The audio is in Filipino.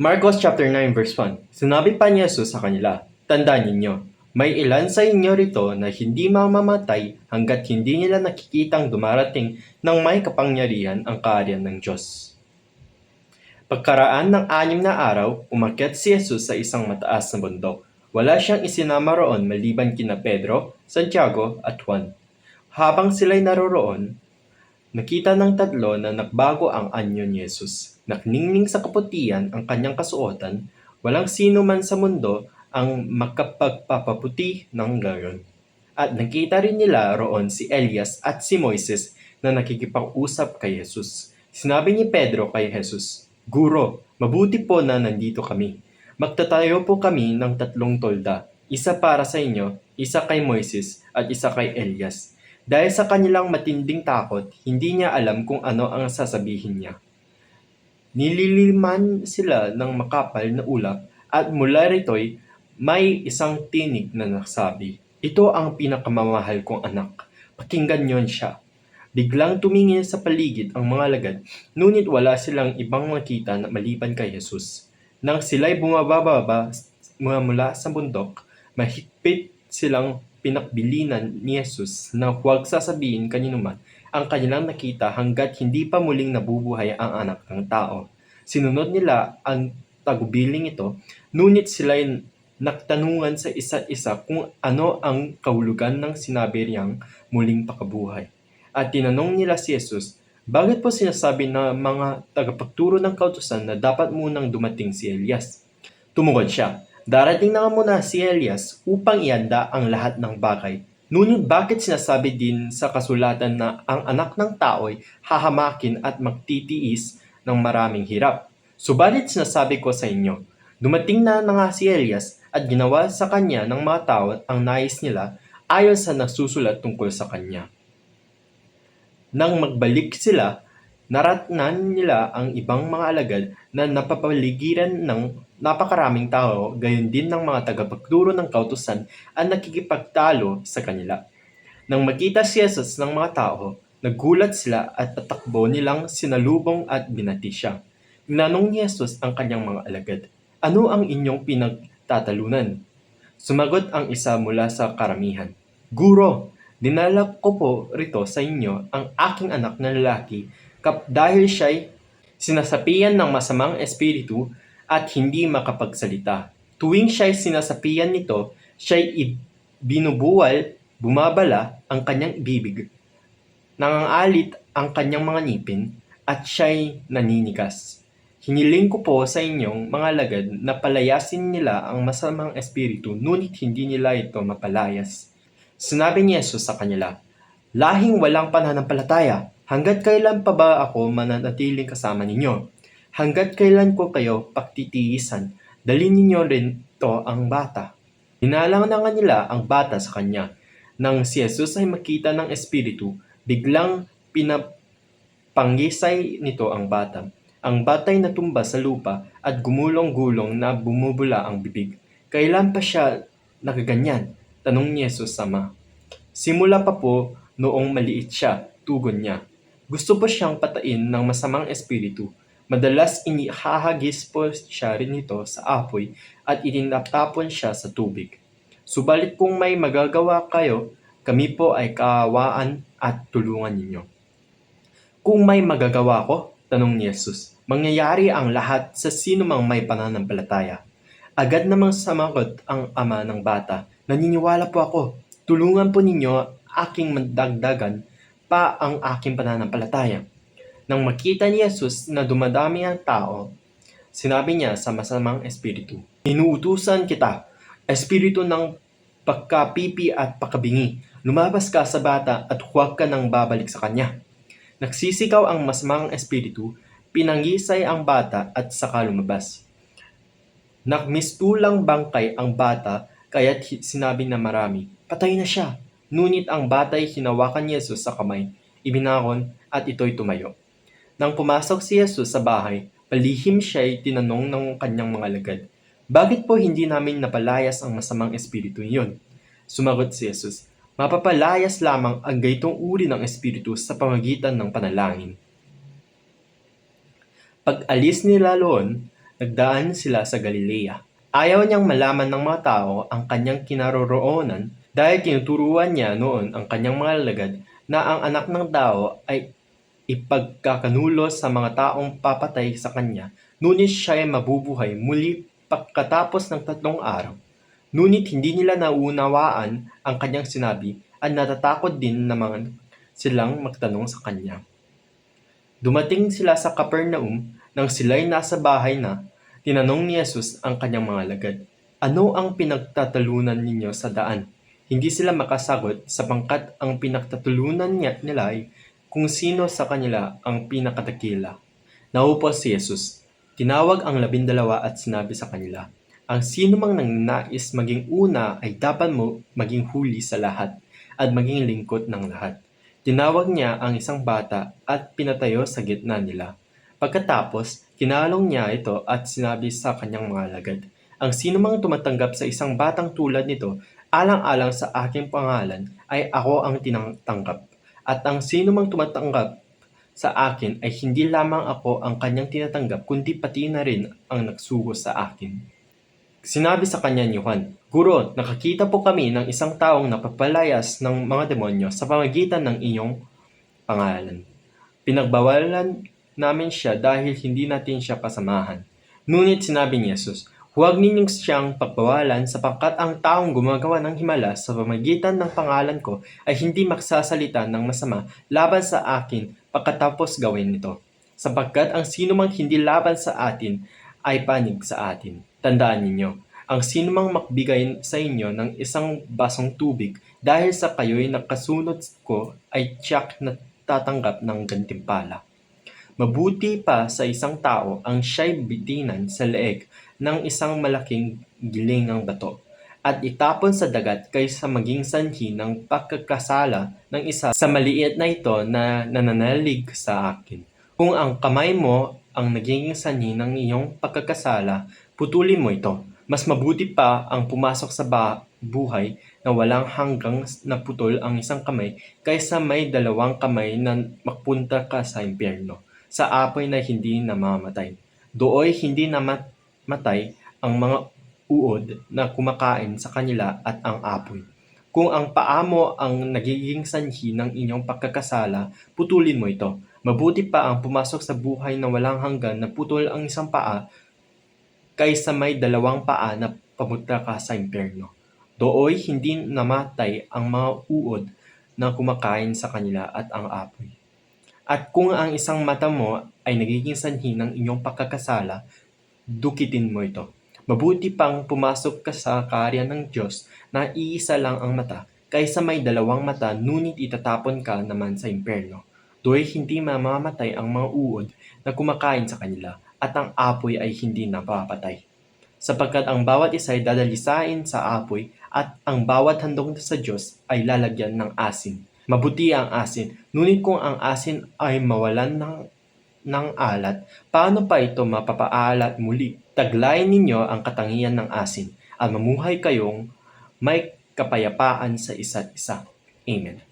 Marcos chapter 9 verse 1. Sinabi pa ni Jesus sa kanila, Tandaan ninyo, may ilan sa inyo rito na hindi mamamatay hanggat hindi nila nakikitang dumarating ng may kapangyarihan ang kaharian ng Diyos. Pagkaraan ng anim na araw, umakyat si Jesus sa isang mataas na bundok. Wala siyang isinama roon maliban kina Pedro, Santiago at Juan. Habang sila'y naroroon, nakita ng tatlo na nagbago ang anyo ni Jesus. Nakningning sa kaputian ang kanyang kasuotan, walang sino man sa mundo ang makapagpapaputi ng gayon. At nakita rin nila roon si Elias at si Moises na nakikipag-usap kay Jesus. Sinabi ni Pedro kay Jesus, Guro, mabuti po na nandito kami. Magtatayo po kami ng tatlong tolda, isa para sa inyo, isa kay Moises at isa kay Elias. Dahil sa kanilang matinding takot, hindi niya alam kung ano ang sasabihin niya. Nililiman sila ng makapal na ulap at mula rito'y may isang tinig na nagsabi, Ito ang pinakamamahal kong anak. Pakinggan niyon siya. Biglang tumingin sa paligid ang mga lagad, ngunit wala silang ibang makita na maliban kay Jesus. Nang sila'y bumababa mula mula sa bundok, mahigpit silang pinakbilinan ni Jesus na huwag sasabihin kaninuman ang kanilang nakita hanggat hindi pa muling nabubuhay ang anak ng tao. Sinunod nila ang tagubiling ito, ngunit sila'y nagtanungan sa isa't isa kung ano ang kahulugan ng sinabi niyang muling pakabuhay. At tinanong nila si Jesus, bakit po sinasabi ng mga tagapagturo ng kautusan na dapat munang dumating si Elias? Tumugod siya, darating na nga muna si Elias upang ianda ang lahat ng bagay. Ngunit bakit sinasabi din sa kasulatan na ang anak ng tao'y hahamakin at magtitiis ng maraming hirap? Subalit sinasabi ko sa inyo, dumating na na nga si Elias at ginawa sa kanya ng mga tao ang nais nila ayon sa nasusulat tungkol sa kanya. Nang magbalik sila, naratnan nila ang ibang mga alagad na napapaligiran ng napakaraming tao, gayon din ng mga tagapagturo ng kautusan ang nakikipagtalo sa kanila. Nang makita si Jesus ng mga tao, nagulat sila at tatakbo nilang sinalubong at binati siya. Inanong ni Jesus ang kanyang mga alagad, Ano ang inyong pinagtatalunan? Sumagot ang isa mula sa karamihan, Guro, dinala ko po rito sa inyo ang aking anak na lalaki kap dahil siya'y sinasapian ng masamang espiritu at hindi makapagsalita. Tuwing siya'y sinasapian nito, siya'y binubuwal, bumabala ang kanyang bibig, nangangalit ang kanyang mga ngipin, at siya'y naninigas. Hiniling ko po sa inyong mga lagad na palayasin nila ang masamang espiritu, ngunit hindi nila ito mapalayas. Sinabi ni Jesus sa kanila, Lahing walang pananampalataya, hanggat kailan pa ba ako mananatiling kasama ninyo? Hanggat kailan ko kayo paktitiisan, dalhin ninyo rin to ang bata. Hinalang na nga nila ang bata sa kanya. Nang si Jesus ay makita ng espiritu, biglang pinapangisay nito ang bata. Ang batay natumba sa lupa at gumulong-gulong na bumubula ang bibig. Kailan pa siya nagaganyan? Tanong ni Jesus sa ama. Simula pa po noong maliit siya, tugon niya. Gusto po siyang patain ng masamang espiritu. Madalas inihahagis po siya rin nito sa apoy at itinatapon siya sa tubig. Subalit kung may magagawa kayo, kami po ay kaawaan at tulungan ninyo. Kung may magagawa ko, tanong ni Jesus, mangyayari ang lahat sa sino mang may pananampalataya. Agad namang samagot ang ama ng bata, naniniwala po ako, tulungan po ninyo aking mandagdagan pa ang aking pananampalataya. Nang makita ni Jesus na dumadami ang tao, sinabi niya sa masamang espiritu, Inuutusan kita, espiritu ng pagkapipi at pakabingi, lumabas ka sa bata at huwag ka nang babalik sa kanya. Nagsisigaw ang masamang espiritu, pinangisay ang bata at saka lumabas. Nakmistulang bangkay ang bata kaya't sinabi na marami, patay na siya. Ngunit ang bata'y hinawakan ni Jesus sa kamay, ibinakon at ito'y tumayo. Nang pumasok si Jesus sa bahay, palihim siya'y tinanong ng kanyang mga lagad, Bakit po hindi namin napalayas ang masamang espiritu niyon? Sumagot si Jesus, Mapapalayas lamang ang gaytong uri ng espiritu sa pamagitan ng panalangin. Pag alis nila roon, nagdaan sila sa Galilea. Ayaw niyang malaman ng mga tao ang kanyang kinaroroonan dahil tinuturuan niya noon ang kanyang mga lagad na ang anak ng tao ay ipagkakanulos sa mga taong papatay sa kanya, ngunit siya ay mabubuhay muli pagkatapos ng tatlong araw. Ngunit hindi nila naunawaan ang kanyang sinabi at natatakot din naman silang magtanong sa kanya. Dumating sila sa Capernaum nang sila'y nasa bahay na, tinanong ni Jesus ang kanyang mga lagad, Ano ang pinagtatalunan ninyo sa daan? Hindi sila makasagot sapangkat ang pinagtatulunan niya nila ay kung sino sa kanila ang pinakatakila. Naupo si Jesus. Tinawag ang labindalawa at sinabi sa kanila, Ang sino mang nangnais maging una ay dapat mo maging huli sa lahat at maging lingkod ng lahat. Tinawag niya ang isang bata at pinatayo sa gitna nila. Pagkatapos, kinalong niya ito at sinabi sa kanyang mga lagad, Ang sino mang tumatanggap sa isang batang tulad nito, alang-alang sa aking pangalan, ay ako ang tinatanggap. At ang sino mang tumatanggap sa akin ay hindi lamang ako ang kanyang tinatanggap, kundi pati na rin ang nagsugo sa akin. Sinabi sa kanya ni Juan, Guro, nakakita po kami ng isang taong napapalayas ng mga demonyo sa pamagitan ng iyong pangalan. Pinagbawalan namin siya dahil hindi natin siya kasamahan. Ngunit sinabi ni Jesus, Huwag ninyong siyang pagbawalan sapagkat ang taong gumagawa ng himala sa pamagitan ng pangalan ko ay hindi maksasalita ng masama laban sa akin pagkatapos gawin nito. Sapagkat ang sino mang hindi laban sa atin ay panig sa atin. Tandaan ninyo, ang sino mang makbigay sa inyo ng isang basong tubig dahil sa kayo'y nakasunod ko ay tiyak na tatanggap ng gantimpala. Mabuti pa sa isang tao ang siya'y bitinan sa leeg ng isang malaking gilingang bato at itapon sa dagat kaysa maging sanhi ng pagkakasala ng isa sa maliit na ito na nananalig sa akin. Kung ang kamay mo ang nagiging sanhi ng iyong pagkakasala, putulin mo ito. Mas mabuti pa ang pumasok sa buhay na walang hanggang naputol ang isang kamay kaysa may dalawang kamay na makpunta ka sa impyerno, sa apoy na hindi namamatay. Dooy hindi namatay ang mga uod na kumakain sa kanila at ang apoy. Kung ang paa mo ang nagiging sanhi ng inyong pagkakasala, putulin mo ito. Mabuti pa ang pumasok sa buhay na walang hanggan na putol ang isang paa kaysa may dalawang paa na pamunta ka sa impyerno. Dooy hindi namatay ang mga uod na kumakain sa kanila at ang apoy. At kung ang isang mata mo ay nagiging sanhi ng inyong pagkakasala, dukitin mo ito. Mabuti pang pumasok ka sa karya ng Diyos na iisa lang ang mata kaysa may dalawang mata ngunit itatapon ka naman sa impyerno. Do'y hindi mamamatay ang mga uod na kumakain sa kanila at ang apoy ay hindi napapatay. Sapagkat ang bawat isa ay dadalisain sa apoy at ang bawat handog sa Diyos ay lalagyan ng asin. Mabuti ang asin, ngunit kung ang asin ay mawalan ng, ng alat, paano pa ito mapapaalat muli? Taglayin ninyo ang katangian ng asin at mamuhay kayong may kapayapaan sa isa't isa. Amen.